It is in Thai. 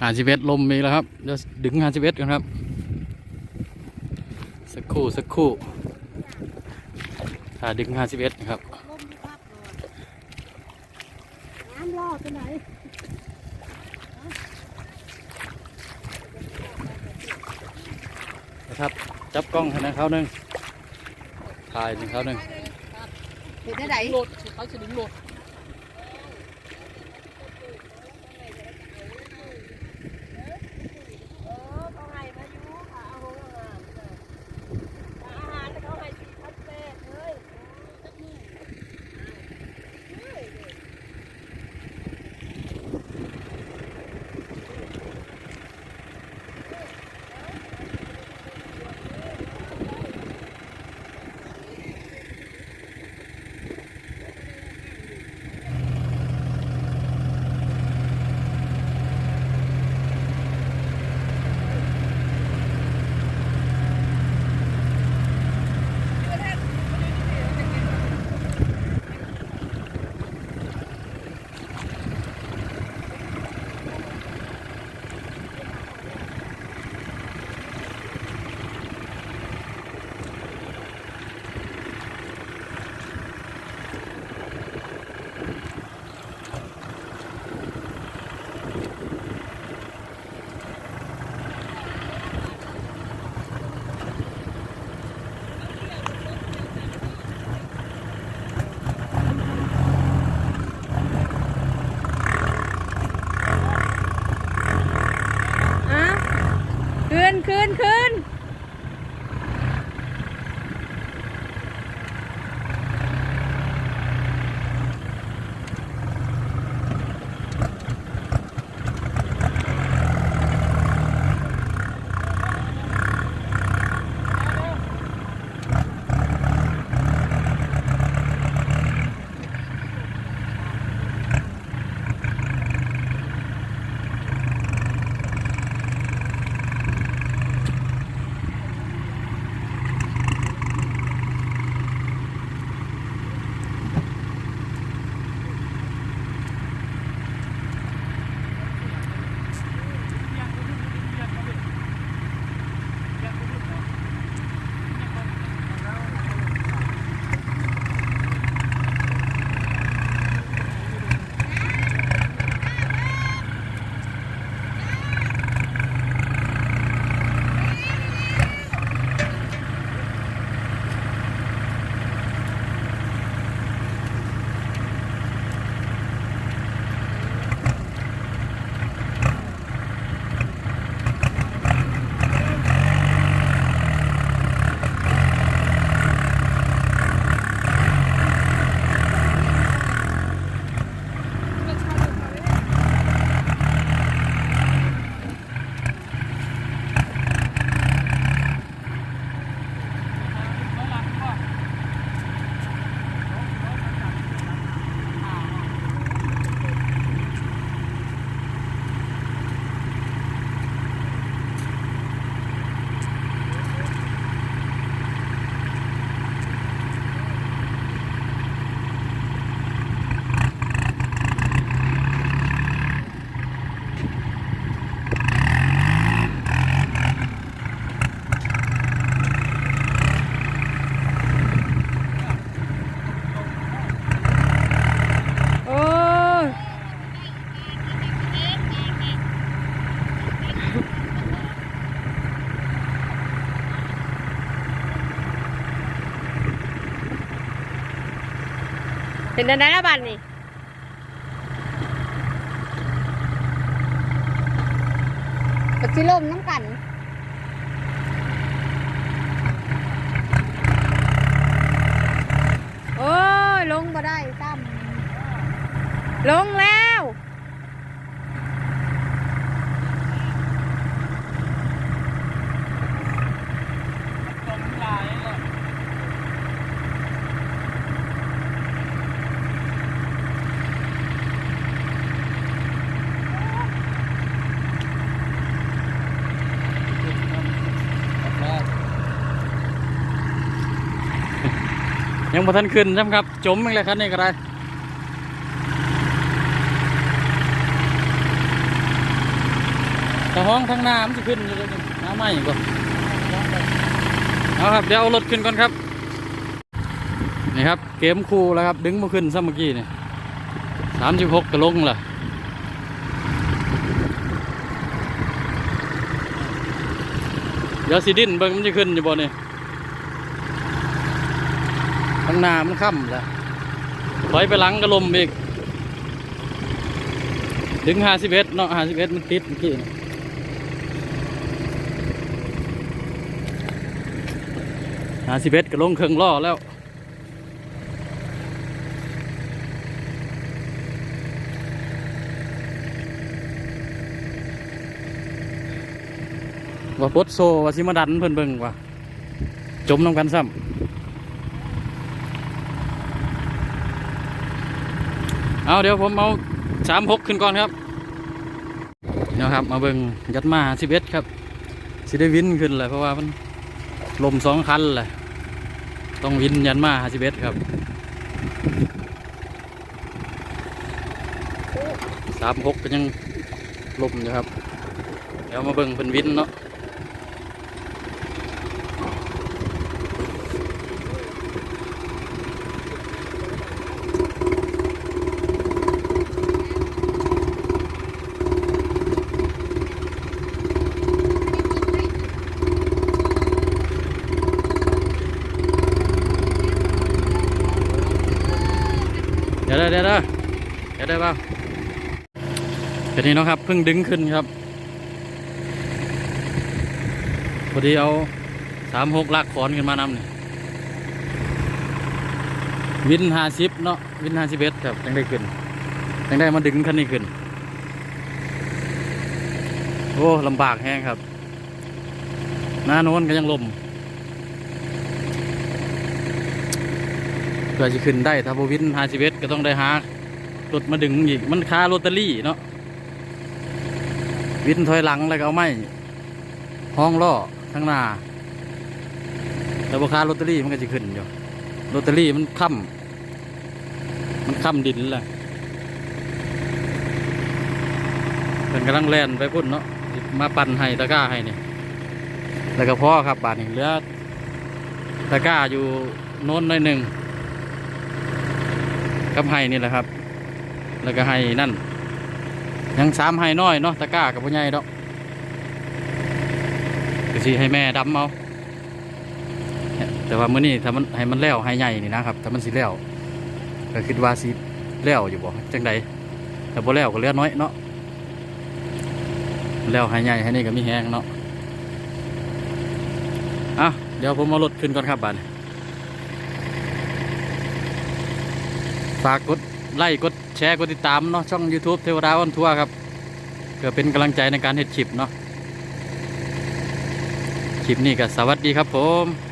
หาสิบเอ็ดลมมีแล้วครับเดี๋ยวดึงหาสิบเอ็ดกันครับ สักครู่สักครู่ถ้าดึงหาสิบเอ็ดนะครับลมพักเลยน้ำรอดไปไหนนะครับจับกล้องให้นะเขาหนึ่งถ่ายหนึ่งเขาหนึ่งเห็นได้ไหนโหลดเขาจะดึงโหลด เห็นได้แล้วบันนี่ปัจจิลมน้ำกันโอ้ยลงก็ได้ตั้มลงแล้ว ตรงลายเลย ยังบ่ทันขึ้นใช่ไหมครับ จมอีกแล้วครับนี่ก็ได้ถ้าห้องทางหน้ามันจะขึ้นอยู่เลยนี่น้ำไหม้ก่อนเอาครับเดี๋ยวเอารถขึ้นก่อนครับ นี่ครับ เกมคู่แล้วครับ ดึงมาขึ้นซะเมื่อกี้นี่สามสิบหกกระลงล่ะเดี๋ยวสิดินเบิ่งมันจะขึ้นอยู่บ่เนี่ย ข้างหน้ามันค่ำแล้วถอยไปหลังก็ลมอีก ถึงห้าสิบเอ็ดเนาะห้าสิบเอ็ดมันติดที่ห้าสิบเอ็ดก็ลงเครื่องล่อแล้วว่าปดโซว่าสิมาดันเพิ่นเบิ่งว่าจมน้ำกันซ้ำ เอาเดี๋ยวผมเอาสามหกขึ้นก่อนครับเดี๋ยครับ มาเบิ่งยัดมาสิบเอ็ดครับสิได้วินขึ้นเลยเพราะว่ามันลมสองคันเลยต้องวินยันมาสิบเอ็ดครับสามหกก็ยังลมอยู่ครับ เดี๋ยวมาเบิ่งเป็นวินเนาะ เดี๋ยวได้เดี๋ยวได้เดี๋ยวได้เปล่าเดี๋ยวนี้นะครับเพิ่งดึงขึ้นครับพอดีเอาสามหกลากขอนขึ้นมานำนี่วินห้าสิบเนาะวินห้าสิบเอ็ดครับยังได้ขึ้นยังได้มาดึงคันนี้ขึ้น โอ้ลำบากแห้งครับ หน้าโน้นก็ยังลม พื่อจะขึ้นได้ถ้าบวินหาสิบเอ็ดก็ต้องได้หารถมาดึงอีกมันคาโรตารี่เนาะวินถอยหลังแล้วก็เอาไม้ห้องล่อข้างหน้าแต่ราคาลอตเตอรี่มันก็จะขึ้นอยู่ลอตเตอรี่มันค่ำมันค่ำดินแหละเป็นกำลังแล่นไปพุ่นเนาะมาปั่นให้ตะก้าให้นี่แล้วก็พ่อครับบาทนี่เหลือตะก้าอยู่โน้นหน่อยหนึ่ง กับให้นี่แหละครับ แล้วก็ให้นั่น ยังสามให้น้อยเนาะตะก้ากับพ่อใหญ่ดอกก็สิให้แม่ดำเอาแต่ว่ามื้อนี้ถ้ามันให้มันแล้วให้ใหญ่นี่นะครับถ้ามันสิแล้วก็คิดว่าสิแล้วอยู่บ่จังใดแต่บ่แล้วก็เลือน้อยเนาะแล้วให้ใหญ่ให้นี่ก็มีแฮงเนาะอะเดี๋ยวผมเอารถขึ้นก่อนครับบัดนี้ ฝากกดไลค์กดแชร์กดติดตามเนาะช่อง YouTube เทวดาวันทัวร์ครับเพื่อเป็นกำลังใจในการเห็ดชิปเนาะคลิปนี้ก็สวัสดีครับผม